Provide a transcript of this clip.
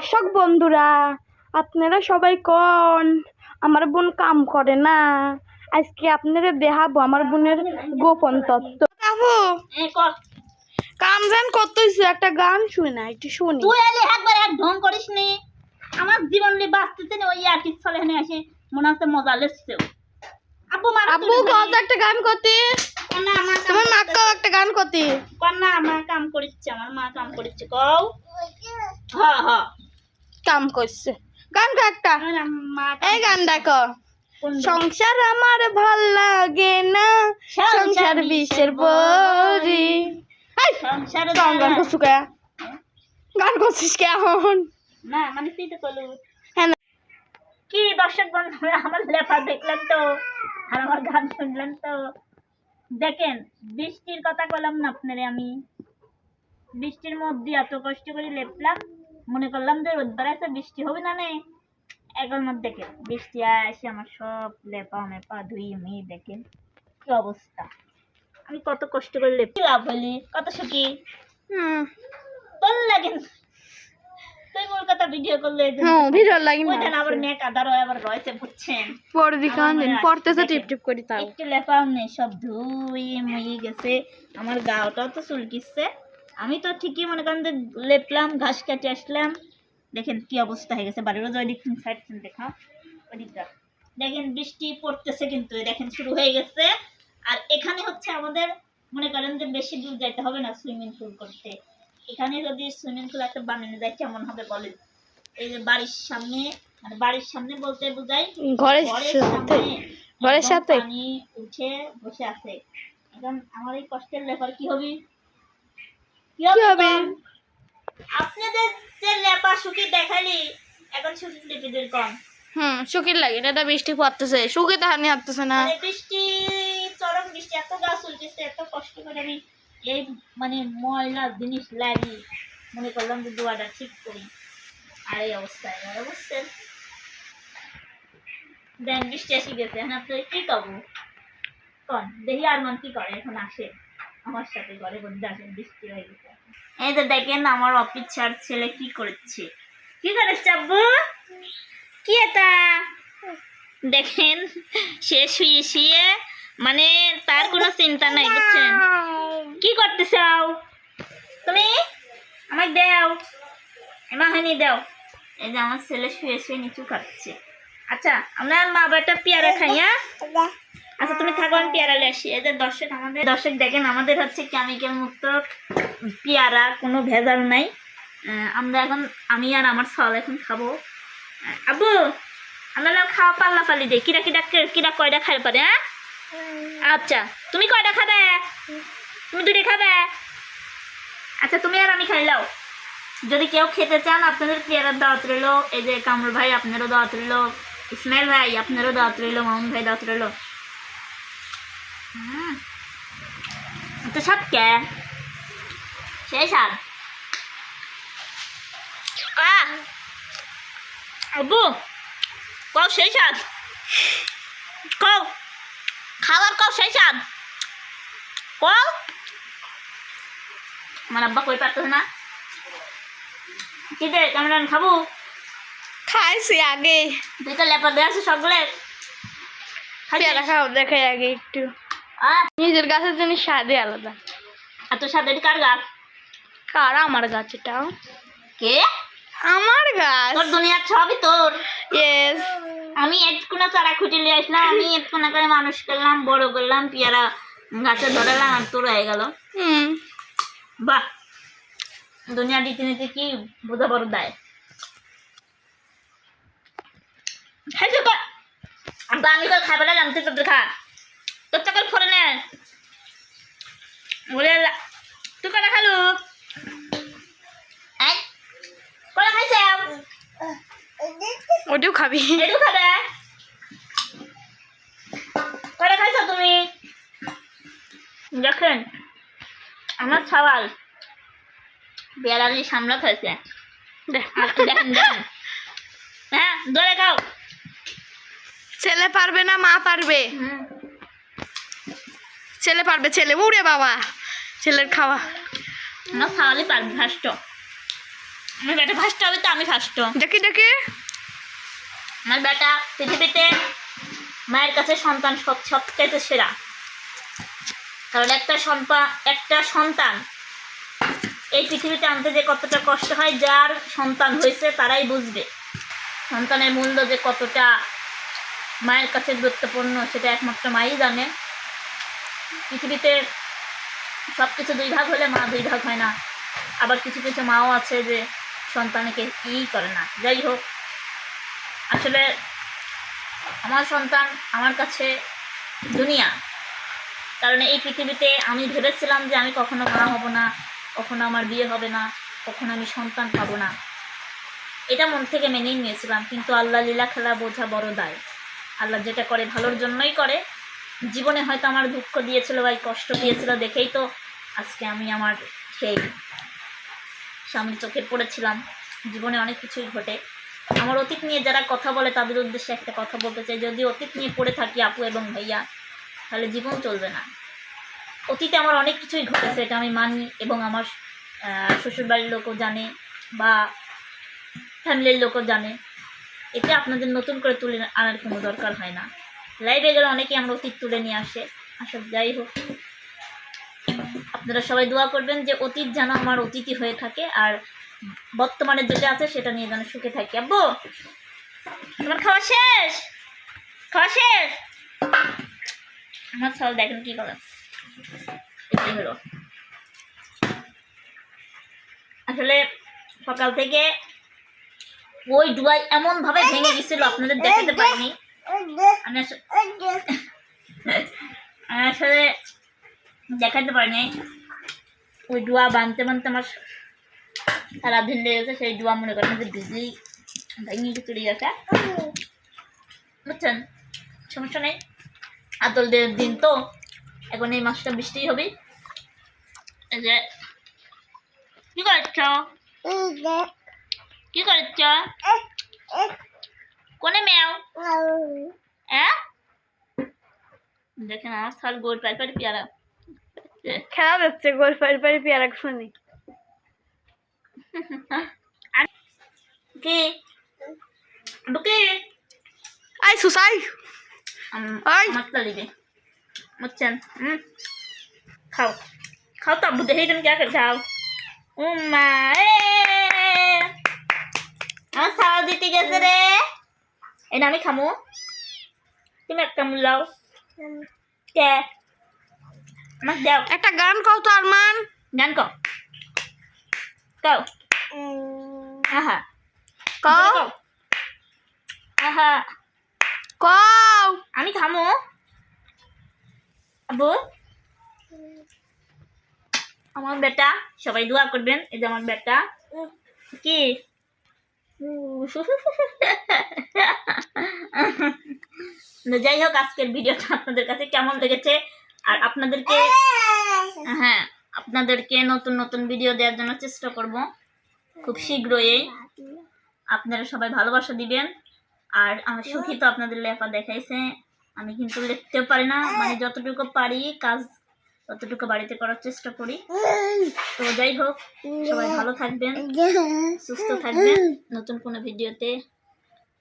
দর্শক বন্ধুরা আপনারা সবাই কন? আমার বোন কাম করে না। আজকে আপনারা দেখাবো আমার বোনের গোপন তত্ত্ব। বাবু কাম জান কত হইছে একটা গান শুনে না একটু শুনি। তুই এলে একবার এক ঢং করিস নি। আমার জীবন নিয়ে বাঁচতেছে না ওই আর কিছু চলে এখানে আসে মনে হচ্ছে মজা লেসছে আব্বু মার আব্বু কত একটা গান করতে। না আমার তোমার মাকেও একটা গান করতে। কর না আমার কাম করিচ্ছে আমার মা কাম করিচ্ছে কও। হ্যাঁ হ্যাঁ কাম করছে। গান কর একটা। এই গান দেখো। সংসার আমার ভালো লাগে না। সংসার বিষের বরি। গান গান করছু কে? গান করছিস কে এখন? না মানে তুই তো কলু হ্যাঁ কি দর্শক বন্ধুরা আমার লেখা দেখলেন তো? আর আমার গান শুনলেন তো? দেখেন বৃষ্টির কথা বললাম না আপনারে আমি। বৃষ্টির মধ্যে এত কষ্ট করে লেপলাম। মনে করলাম যে রোদ বেড়াইছে বৃষ্টি হবে না নে এগার মধ্যে দেখেন বৃষ্টি আসে আমার সব লেপা মেপা ধুই মি দেখেন কি অবস্থা। আমি কত কষ্ট করে লেপ লাভ হইলি কত সুখী। হুম লাগেন। তুই কলকাতা ভিডিও করলে হ্যাঁ ভিডিও লাগি না। আবার মেয়ে কাদার হয় আবার রয়েছে বুঝছেন? পরে দিকান দিন পড়তেছে। টিপ টিপ করি তাও। একটু লেপাও নেই সব ধুয়ে মুয়ে গেছে আমার গাওটাও তো চুলকিচ্ছে আমি তো ঠিকই মনে করেন যে লেপলাম ঘাস কেটে আসলাম। দেখেন কি অবস্থা হয়ে গেছে বাড়ির ওই দিক সাইড দেখা। ওই দিকটা দেখেন বৃষ্টি পড়তেছে কিন্তু দেখেন শুরু হয়ে গেছে। আর এখানে হচ্ছে আমাদের মনে করেন যে বেশি দূর যাইতে হবে না সুইমিং পুল করতে। এখানে যদি সুইমিং পুল একটা বানানো যায় কেমন হবে বলেন? এই যে বাড়ির সামনে মানে বাড়ির সামনে বলতে বোঝাই ঘরের সামনে ঘরের সাথে? পানি উঠে বসে আছে। এখন আমার এই কষ্টের ব্যাপার কি হবে? কি কি হবে? আপনাদের যে লেপা শুকি দেখালি এখন শুকি লিপিদের কম হুম শুকির লাগে এটা বৃষ্টি পড়তেছে। শুকে তাহানি হাঁটতেছে না। বৃষ্টি চরম বৃষ্টি এত গাছ উল্টেছে এত কষ্ট করে আমি এই মানে ময়লা জিনিস লাগি মনে করলাম যে দুয়াটা ঠিক করি। আর এই অবস্থায় এবার বুঝছেন? দেন বৃষ্টি এসে গেছে এখন আপনি কি করব? কন দেখি আর মান কি করে এখন আসে। আমার সাথে ঘরে বন্ধু আসে বৃষ্টি হয়ে গেছে। এই তো দেখেন আমার অফিসার ছেলে কি করেছে। কি করেছে আব্বু কি এটা? দেখেন, সে শুয়ে শুয়ে মানে তার কোনো চিন্তা নাই, বুঝছেন? কি করতে চাও তুমি আমাকে দাও, এমা হানি দাও। এই যে আমার ছেলে শুয়ে শুয়ে নিচু খাচ্ছে আচ্ছা আমরা মা বাবাটা পেয়ারা খাই হ্যাঁ? আচ্ছা তুমি থাকো, আমি পেয়ারা আসি। এদের দর্শক আমাদের, দর্শক দেখেন, আমাদের হচ্ছে কেমিক্যাল মুক্ত পেয়ারা, কোনো ভেজাল নাই। আমরা এখন, আমি আর আমার ছল এখন খাব। আবু আমরা খাওয়া পাল্লা পাল্লি দিই কিরা কিরা কিরা কয়টা খাই পারে হ্যাঁ? আচ্ছা তুমি কয়টা খাবে? তুমি দুটো খাবে? আচ্ছা তুমি আর আমি খাইলাও যদি কেউ খেতে চান, আপনাদের পেয়ারার দাওয়াত রইল। এই যে কামরুল ভাই, আপনারও দাওয়াত রইল। ইসমাইল ভাই, আপনারও দাওয়াত রইল। মামুন ভাই, দাওয়াত রইল। তো সব কে? সেই আহ! আব্বু কও সেই সার কও খাবার কও সেই সার কও? আমার আব্বা কই পারতেছে না? কি দে কেমন খাব? খাইছি আগে। তো লেপা দিয়ে আছে সবগুলো খাও দেখাই আগে একটু। নিজের গাছের জিনিস স্বাদই আলাদা। আর তোর সাথে কার গাছ? কার? আমার গাছ এটা কে? আমার গাছ? তোর দুনিয়ার সবই তোর। ইয়েস আমি একটুকুনা চারা খুঁটে নিয়ে আসলাম আমি একটুকুনা করে মানুষ করলাম বড় করলাম পেয়ারা গাছে ধরালাম আর তোর হয়ে গেল। হুম। বাহ। দুনিয়ার রীতিনীতি কি বোঝা বড় দেয়। খাইছো তো আমি আমি করে জানতে তোর খা। তোর চাকর ফোরে নে। বলে তুই কটা খালু? এই কটা খাইছে? ওটাও খাবি। কটা খাইছো তুমি? দেখেন আমার সওয়াল বেড়ালি সামলাতে হয়েছে দেখেন দেখেন। হ্যাঁ ধরে খাও। ছেলে পারবে না মা পারবে। ছেলে পারবে ছেলে উড়ে বাবা। ছেলের খাওয়া। আমার খাওয়ালে পারবে ফার্স্ট আমার বেটা ফার্স্ট হবে তো আমি ফার্স্ট দেখি দেখি। আমার বেটা পৃথিবীতে মায়ের কাছে সন্তান সব সবচাইতে সেরা। কারণ একটা সন্তান একটা সন্তান এই পৃথিবীতে আনতে যে কতটা কষ্ট হয় যার সন্তান হয়েছে তারাই বুঝবে। সন্তানের মূল্য যে কতটা মায়ের কাছে গুরুত্বপূর্ণ সেটা একমাত্র মাই জানে। পৃথিবীতে সব কিছু দুই ভাগ হলে মা দুই ভাগ হয় না। আবার কিছু কিছু মাও আছে যে সন্তানকে ই করে না। যাই হোক, আসলে আমার সন্তান আমার কাছে দুনিয়া। কারণ এই পৃথিবীতে আমি ভেবেছিলাম যে আমি কখনো মা হব না, কখনো আমার বিয়ে হবে না, কখনো আমি সন্তান পাবো না। এটা মন থেকে মেনেই নিয়েছিলাম, কিন্তু আল্লাহ লীলা খেলা বোঝা বড় দায়। আল্লাহ যেটা করে ভালোর জন্যই করে জীবনে হয়তো আমার দুঃখ দিয়েছিল বা কষ্ট দিয়েছিল দেখেই তো আজকে আমি আমার সেই সামনে চোখে পড়েছিলাম। জীবনে অনেক কিছুই ঘটে। আমার অতীত নিয়ে যারা কথা বলে তাদের উদ্দেশ্যে একটা কথা বলতে চাই, যদি অতীত নিয়ে পড়ে থাকি আপু এবং ভাইয়া, তাহলে জীবন চলবে না। অতীতে আমার অনেক কিছুই ঘটেছে, এটা আমি মানি এবং আমার শ্বশুরবাড়ির লোকও জানে বা ফ্যামিলির লোকও জানে। এতে আপনাদের নতুন করে তুলে আনার কোনো দরকার হয় না। লাইভে গেলে অনেকেই আমার অতীত তুলে নিয়ে আসে। আসলে যাই হোক। আপনারা সবাই দোয়া করবেন যে অতীত যেন আমার অতীতই হয়ে থাকে আর বর্তমানে যেটা আছে সেটা নিয়ে যেন সুখে থাকি। আব্বু তোমার খাওয়া শেষ? খাওয়া শেষ? আমার সব দেখেন কি করে। এটাই হলো। আসলে সকাল থেকে ওই ডুয়াই এমন ভাবে ভেঙে গেছিল আপনাদের দেখাতে পারিনি। আমি আসলে দেখাতে পারিনি। ওই ডুয়া বানতে বানতে আমার সারাদিন লেগেছে সেই ডুয়া মনে করেন যে বিজলি ভেঙে চলে গেছে। বুঝছেন? সমস্যা নেই। আতল দিন তো, এখন এই মাসটা বৃষ্টি হবে যে, কি করছ? কি করছ? কোনে মেও হ্যাঁ দেখেন আমার সাল গোল পাই পাই পেয়ারা খেলা যাচ্ছে গোল পাড়ি পাড়ি পেয়ারা শুনি কি বুকে আই সুসাই আই। আমার তালিবে বুঝছেন হুম খাও খাও তো আব্বু দেখেই তুমি কে করে খাও উম্মা এ আমার খাওয়া দিতে গেছে রে এটা আমি খামু তুমি একটা মূল্যাও কে আমার দাও একটা গান কও তো আরমান গান কও কও আহা কও আহা কও আমি খামো আবু আমার বেটা সবাই দোয়া করবেন এই যে আমার বেটা কি যাই হোক, আজকের ভিডিওটা আপনাদের কাছে কেমন লেগেছে? আর আপনাদেরকে হ্যাঁ আপনাদেরকে নতুন নতুন ভিডিও দেওয়ার জন্য চেষ্টা করব। খুব শীঘ্রই আপনারা সবাই ভালোবাসা দিবেন। আর আমার সুখী তো আপনাদের লেখা দেখাইছে। আমি কিন্তু লিখতেও পারি না। মানে যতটুকু পারি কাজ, ততটুকু বাড়িতে করার চেষ্টা করি। তো যাই হোক, সবাই ভালো থাকবেন, সুস্থ থাকবেন। নতুন কোনো ভিডিওতে